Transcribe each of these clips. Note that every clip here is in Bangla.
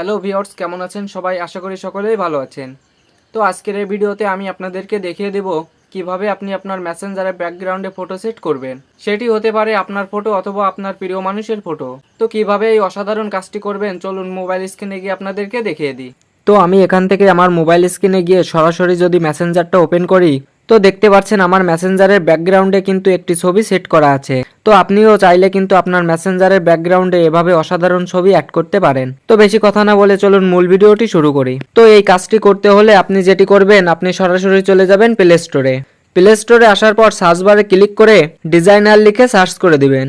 হ্যালো ভিওর্স কেমন আছেন সবাই? আশা করি সকলেই ভালো আছেন। তো আজকের এই ভিডিওতে আমি আপনাদেরকে দেখিয়ে দেব কীভাবে আপনি আপনার মেসেঞ্জারে ব্যাকগ্রাউন্ডে ফটো সেট করবেন। সেটি হতে পারে আপনার ফটো অথবা আপনার প্রিয় মানুষের ফটো তো কীভাবে এই অসাধারণ কাজটি করবেন, চলুন মোবাইল স্ক্রিনে গিয়ে আপনাদেরকে দেখিয়ে দিই। তো আমি এখান থেকে আমার মোবাইল স্ক্রিনে গিয়ে সরাসরি যদি মেসেঞ্জারটা ওপেন করি তো দেখতে পাচ্ছেন আমার মেসেঞ্জারের ব্যাকগ্রাউন্ডে কিন্তু একটি ছবি সেট করা আছে। তো আপনিও চাইলে কিন্তু আপনার মেসেঞ্জারের ব্যাকগ্রাউন্ডে এভাবে অসাধারণ ছবি অ্যাড করতে পারেন। তো বেশি কথা না বলে চলুন মূল ভিডিওটি শুরু করি। তো এই কাজটি করতে হলে আপনি যেটি করবেন, আপনি সরাসরি চলে যাবেন প্লে স্টোরে প্লে স্টোরে আসার পর সার্চ বারে ক্লিক করে ডিজাইনার লিখে সার্চ করে দিবেন।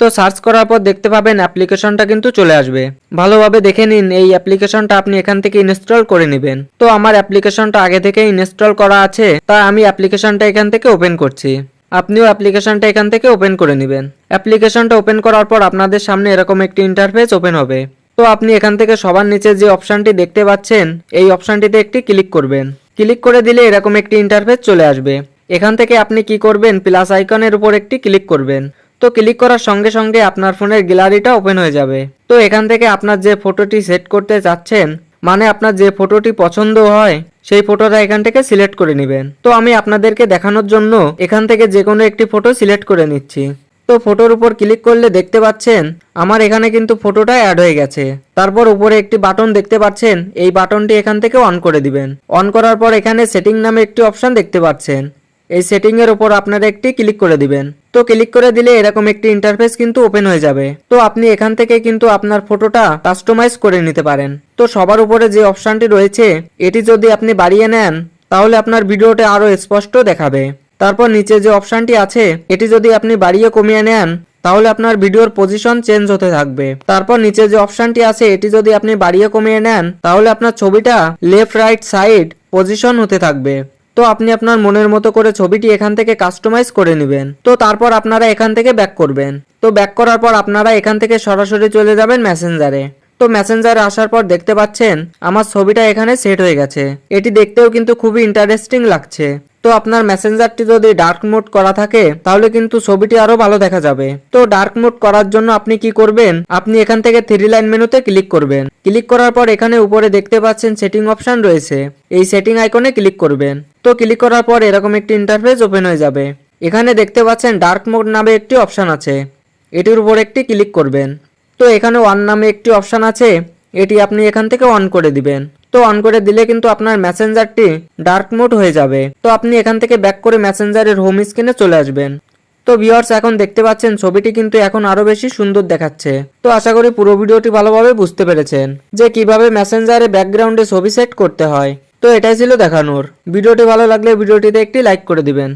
তো সার্চ করার পর দেখতে পাবেন অ্যাপ্লিকেশনটা কিন্তু চলে আসবে। ভালোভাবে দেখে নিন এই অ্যাপ্লিকেশনটা আপনি এখান থেকে ইনস্টল করে নেবেন। তো আমার অ্যাপ্লিকেশনটা আগে থেকে ইনস্টল করা আছে, তাই আমি অ্যাপ্লিকেশনটা এখান থেকে ওপেন করছি। আপনিও অ্যাপ্লিকেশনটা এখান থেকে ওপেন করে নেবেন। অ্যাপ্লিকেশনটা ওপেন করার পর আপনাদের সামনে এরকম একটি ইন্টারফেস ওপেন হবে। তো আপনি এখান থেকে সবার নিচে যে অপশনটি দেখতে পাচ্ছেন, এই অপশনটিতে একটি ক্লিক করবেন। ক্লিক করে দিলে এরকম একটি ইন্টারফেস চলে আসবে। এখান থেকে আপনি কি করবেন, প্লাস আইকনের উপর একটি ক্লিক করবেন। তো ক্লিক করার সঙ্গে সঙ্গে আপনার ফোনের গ্যালারিটা ওপেন হয়ে যাবে। তো এখান থেকে আপনার যে ফটোটি সেট করতে চাচ্ছেন মানে আপনার যে ফটোটি পছন্দ হয়, সেই ফটোটা এখান থেকে সিলেক্ট করে নেবেন। তো আমি আপনাদেরকে দেখানোর জন্য এখান থেকে যে কোনো একটি ফটো সিলেক্ট করে নিচ্ছি। তো ফটোর উপর ক্লিক করলে দেখতে পাচ্ছেন, আমার এখানে কিন্তু ফটোটা অ্যাড হয়ে গেছে। তারপর উপরে একটি বাটন দেখতে পাচ্ছেন, এই বাটনটি এখান থেকে অন করে দিবেন। অন করার পর এখানে সেটিং নামে একটি অপশন দেখতে পাচ্ছেন। এই সেটিংয়ের উপর আপনারা একটি ক্লিক করে দিবেন। তো ক্লিক করে দিলে এরকম একটি ইন্টারফেস কিন্তু ওপেন হয়ে যাবে। তো আপনি এখান থেকে কিন্তু আপনার ফটোটা কাস্টমাইজ করে নিতে পারেন। তো সবার উপরে যে অপশনটি রয়েছে, এটি যদি আপনি বাড়িয়ে নেন, তাহলে আপনার ভিডিওটা আরও স্পষ্ট দেখাবে। তারপর নিচে যে অপশনটি আছে, এটি যদি আপনি বাড়িয়ে কমিয়ে নেন, তাহলে আপনার ভিডিওর পজিশন চেঞ্জ হতে থাকবে। তারপর নিচে যে অপশনটি আছে, এটি যদি আপনি বাড়িয়ে কমিয়ে নেন, তাহলে আপনার ছবিটা লেফট রাইট সাইড পজিশন হতে থাকবে। তো আপনি আপনার মনের মতো করে ছবিটি এখান থেকে কাস্টমাইজ করে নেবেন। তো তারপর আপনারা এখান থেকে ব্যাক করবেন। তো ব্যাক করার পর আপনারা এখান থেকে সরাসরি চলে যাবেন মেসেঞ্জারে তো মেসেঞ্জারে আসার পর দেখতে পাচ্ছেন, আমার ছবিটা এখানে সেট হয়ে গেছে। এটি দেখতেও কিন্তু খুবই ইন্টারেস্টিং লাগছে। তো আপনার মেসেঞ্জারটি যদি ডার্ক মোড করা থাকে, তাহলে কিন্তু ছবিটি আরও ভালো দেখা যাবে। তো ডার্ক মোড করার জন্য আপনি কি করবেন? আপনি এখান থেকে থ্রি লাইন মেনুতে ক্লিক করবেন। ক্লিক করার পর এখানে উপরে দেখতে পাচ্ছেন সেটিং অপশন রয়েছে। এই সেটিং আইকনে ক্লিক করবেন। তো ক্লিক করার পর এরকম একটি ইন্টারফেস ওপেন হয়ে যাবে। এখানে দেখতে পাচ্ছেন ডার্ক মোড নামে একটি অপশন আছে। এটির উপর একটি ক্লিক করবেন। তো এখানে ওয়ান নামে একটি অপশন আছে। এটি আপনি এখান থেকে অন করে দিবেন। তো অন করে দিলে কিন্তু আপনার মেসেঞ্জারটি ডার্ক মোড হয়ে যাবে। তো আপনি এখান থেকে ব্যাক করে মেসেঞ্জারের হোম স্ক্রিনে চলে আসবেন। তো ভিউয়ার্স এখন দেখতে পাচ্ছেন ছবিটি কিন্তু এখন আরও বেশি সুন্দর দেখাচ্ছে। তো আশা করি পুরো ভিডিওটি ভালোভাবে বুঝতে পেরেছেন যে কীভাবে মেসেঞ্জারে ব্যাকগ্রাউন্ডে ছবি সেট করতে হয়। তো এটাই ছিল দেখানোর। ভিডিওটি ভালো লাগলে ভিডিওটিতে একটি লাইক করে দিবেন।